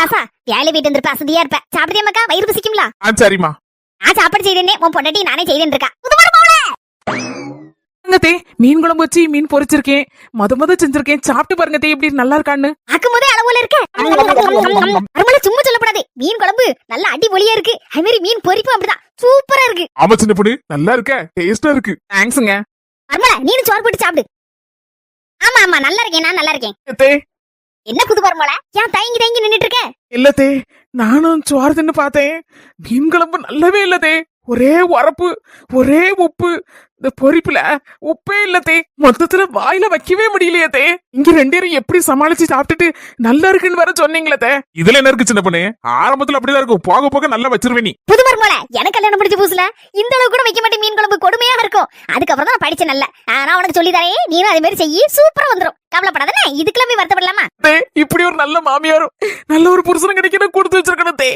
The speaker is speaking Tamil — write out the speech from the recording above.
ராசா வேலை வீட்டு இருந்திருப்ப அசதியா இருப்ப. சாப்பிடுதே மக்கா வயிறு பசிக்கும்ல ஆ சரிம்மா. நான் சாப்பாடு செய்தேனே உன் பொண்டாட்டி நானே செய்தேன் இருக்கா தே மீன் குழம்பு வச்சு மீன் பொரிச்சிருக்கேன் மொத மொத செஞ்சிருக்கேன். சாப்பிட்டு பாருங்க தே எப்படி நல்லா இருக்கான்னு. ஆக்கும் போதே அளவுல இருக்க. அருமல சும்மா சொல்லக்கூடாது. மீன் குழம்பு நல்ல அடிபொலியா இருக்கு. அது மாதிரி மீன் பொரிப்பும் அப்படிதான். சூப்பரா இருக்கு. ஆமா சின்ன பொண்ணு. நல்லா இருக்க. டேஸ்டா இருக்கு. தேங்க்ஸுங்க. அருமல நீனும் சோறு போட்டு சாப்பிடு. ஆமா ஆமா நல்லா இருக்கேன். நான் நல்லா இருக்கேன். தே என்ன புது பரமோல ஏன் தயங்கி தயங்கி நின்னுட்டு இருக்க இல்ல தே நானும் சோறு தின்னு பார்த்தேன். மீன் குழம்பு நல்லாவே இல்ல தே ஒரே உரப்பு ஒரே உப்பு. இந்த பொரிப்புல உப்பே இல்ல தே மொத்தத்துல வாயில வைக்கவே முடியலையே தே இங்க ரெண்டு பேரும் எப்படி சமாளிச்சு சாப்பிட்டுட்டு நல்லா இருக்குன்னு வேற சொன்னீங்களே தே இதுல என்ன இருக்கு சின்ன பொண்ணு? ஆரம்பத்துல அப்படிதான் இருக்கும். போக போக நல்லா வச்சிருவே நீ. புது மருமல எனக்கு கல்யாணம் முடிஞ்ச புதுசுல? இந்த அளவுக்கு கூட வைக்க மாட்டேன். மீன் குழம்பு கொடுமையா இருக்கும். அதுக்கப்புறம் தான் நான் படிச்சேன் நல்ல. நான் உனக்கு சொல்லி தரேன். நீனும் அதே மாதிரி செய்யி சூப்பரா வந்துரும். கவலைப்படாதே இதுக்கெல்லாம் போய் வருத்தப்படலாமா? இப்படி ஒரு நல்ல மாமியாரும் நல்ல ஒரு புருஷனும் கிடைக்கணும் கொடுத்து வச்சிருக்கணும் தே